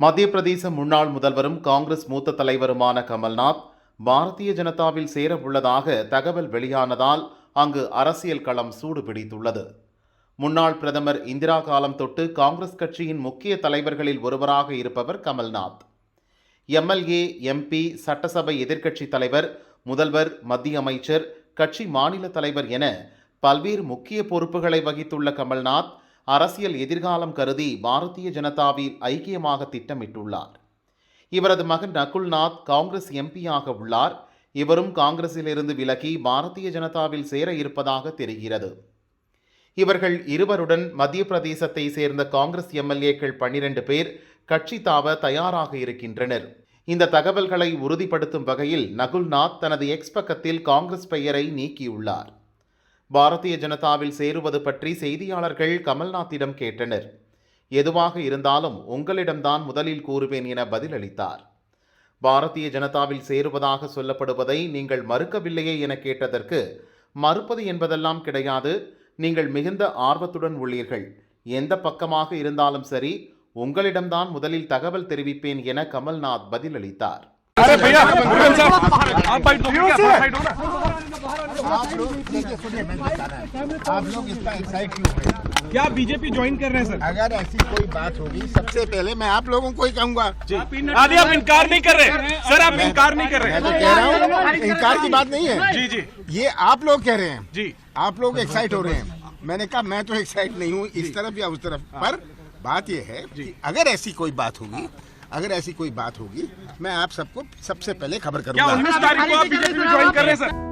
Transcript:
மத்திய பிரதேச முன்னாள் முதல்வரும் காங்கிரஸ் மூத்த தலைவருமான கமல்நாத் பாரதிய ஜனதாவில் சேர உள்ளதாக தகவல் வெளியானதால் அங்கு அரசியல் களம் சூடு பிடித்துள்ளது முன்னாள் பிரதமர் இந்திரா காலம் தொட்டு காங்கிரஸ் கட்சியின் முக்கிய தலைவர்களில் ஒருவராக இருப்பவர் கமல்நாத். எம்எல்ஏ எம்பி சட்டசபை எதிர்க்கட்சித் தலைவர் முதல்வர் மத்திய அமைச்சர் கட்சி மாநில தலைவர் என பல்வேறு முக்கிய பொறுப்புகளை வகித்துள்ள கமல்நாத் அரசியல் எதிர்காலம் கருதி பாரதிய ஜனதாவில் ஐக்கியமாக திட்டமிட்டுள்ளார். இவரது மகன் நகுல்நாத் காங்கிரஸ் எம்பியாக உள்ளார். இவரும் காங்கிரஸிலிருந்து விலகி பாரதிய ஜனதாவில் சேர இருப்பதாக தெரிகிறது. இவர்கள் இருவருடன் மத்திய பிரதேசத்தை சேர்ந்த காங்கிரஸ் எம்எல்ஏக்கள் பன்னிரண்டு பேர் கட்சி தாவ தயாராக இருக்கின்றனர். இந்த தகவல்களை உறுதிப்படுத்தும் வகையில் நகுல்நாத் தனது எக்ஸ் பக்கத்தில் காங்கிரஸ் பெயரை நீக்கியுள்ளார். பாரதிய ஜனதாவில் சேருவது பற்றி செய்தியாளர்கள் கமல்நாத்திடம் கேட்டனர். எதுவாக இருந்தாலும் உங்களிடம்தான் முதலில் கூறுவேன் என பதிலளித்தார். பாரதிய ஜனதாவில் சேருவதாக சொல்லப்படுவதை நீங்கள் மறுக்கவில்லையே என கேட்டதற்கு மறுப்பது என்பதெல்லாம் கிடையாது. நீங்கள் மிகுந்த ஆர்வத்துடன் உள்ளீர்கள். எந்த பக்கமாக இருந்தாலும் சரி உங்களிடம்தான் முதலில் தகவல் தெரிவிப்பேன் என கமல்நாத் பதிலளித்தார். आप हो लोग देखिए सुनिए मैं बता रहा आप लोग इतना एक्साइट क्यों हैं क्या बीजेपी ज्वाइन कर रहे हैं सर अगर ऐसी कोई बात होगी सबसे पहले मैं आप लोगों को ही कहूँगा। आदि आप इनकार नहीं कर रहे। सर आप इनकार नहीं कर मैं रहे तो कह रहा हूँ इनकार की बात नहीं है। जी जी। ये आप लोग कह रहे हैं। जी। आप लोग एक्साइट हो रहे हैं। मैंने कहा मैं तो एक्साइट नहीं हूँ इस तरफ़ या उस तरफ़। पर बात यह है कि अगर ऐसी कोई बात होगी अगर ऐसी कोई बात होगी मैं आप सबको सबसे पहले खबर क्या करूँगा। उन्नीस तारीख को आप बीजेपी में ज्वाइन कर रहे हैं सर